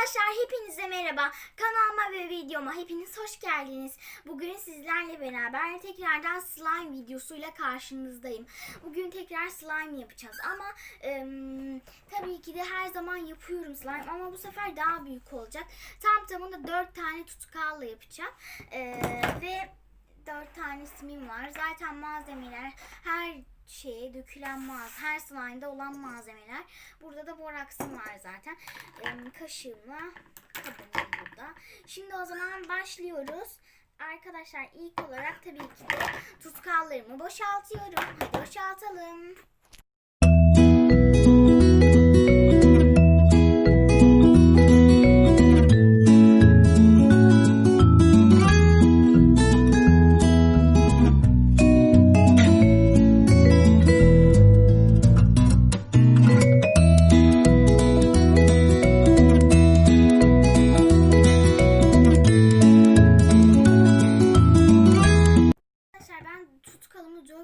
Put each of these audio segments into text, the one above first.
Arkadaşlar hepinize merhaba. Kanalıma ve videoma hepiniz hoş geldiniz. Bugün sizlerle beraber tekrardan slime videosuyla karşınızdayım. Bugün tekrar slime yapacağız ama em, tabii ki de her zaman yapıyorum slime ama bu sefer daha büyük olacak. Tam tamında 4 tane tutkalla yapacağım. Ee, ve 4 tane simim var. Zaten malzemeler her şeye dökülen malzeme, her slime'da olan malzemeler. Burada da boraksım var zaten. Em, kaşığımla kabım burada. Şimdi o zaman başlıyoruz. Arkadaşlar ilk olarak tabii ki de tutkallarımı boşaltıyorum. Boşaltalım.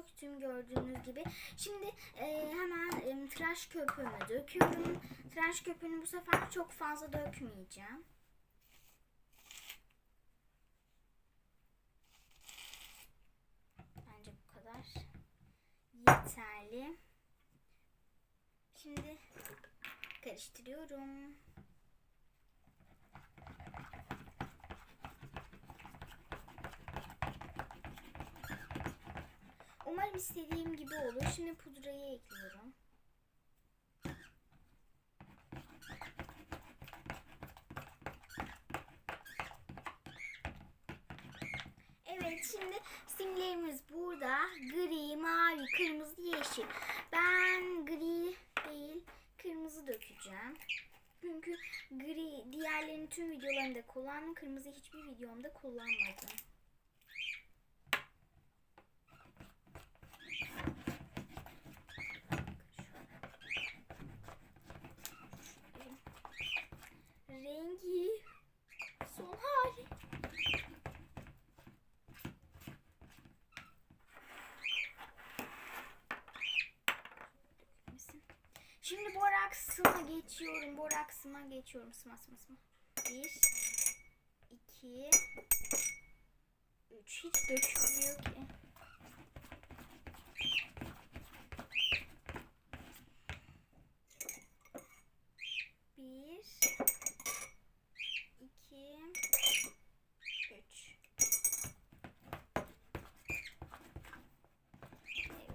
Döktüm gördüğünüz gibi. Şimdi e, hemen e, tıraş köpüğümü döküyorum. Tıraş köpüğünü bu sefer çok fazla dökmeyeceğim. Bence bu kadar yeterli. Şimdi karıştırıyorum. İstediğim gibi olur. Şimdi pudrayı ekliyorum. Evet şimdi simlerimiz burada. Gri, mavi, kırmızı, yeşil. Ben gri değil kırmızı dökeceğim. Çünkü gri diğerlerini tüm videolarımda kullandım. Kırmızı hiçbir videomda kullanmadım. Boraksıma geçiyorum. Boraksıma geçiyorum. Sıma sıma sıma. Bir, iki, üç. Hiç dökülmüyor ki. Bir, iki, üç.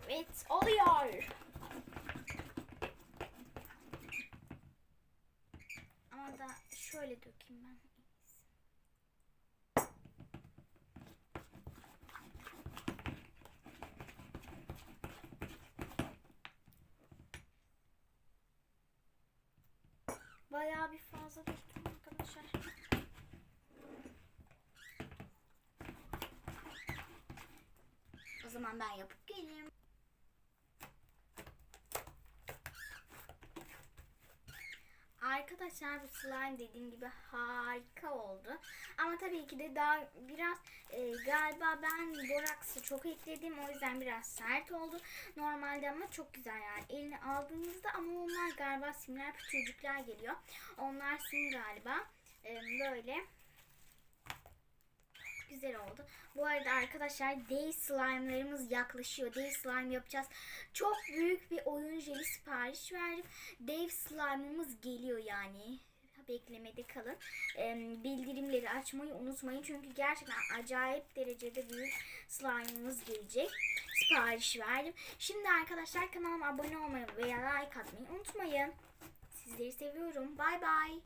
Evet, oluyor. Ama da şöyle dökeyim ben. Bayağı bir fazla döktüm arkadaşlar. O zaman ben yapıp geleyim. Arkadaşlar bu slime dediğim gibi harika oldu. Ama tabii ki de daha biraz e, galiba ben boraksı çok ekledim. O yüzden biraz sert oldu. Normalde ama çok güzel yani. Eline aldığınızda ama onlar galiba simler pütürcükler geliyor. Onlar sim galiba. E, böyle güzel oldu. Bu arada arkadaşlar Day Slime'larımız yaklaşıyor. Day Slime yapacağız. Çok büyük bir oyun jeli sipariş verdim. Dave Slime'ımız geliyor yani. Beklemede kalın. Ee, bildirimleri açmayı unutmayın. Çünkü gerçekten acayip derecede büyük slime'ımız gelecek. Sipariş verdim. Şimdi arkadaşlar kanalıma abone olmayı veya like atmayı unutmayın. Sizleri seviyorum. Bay bay.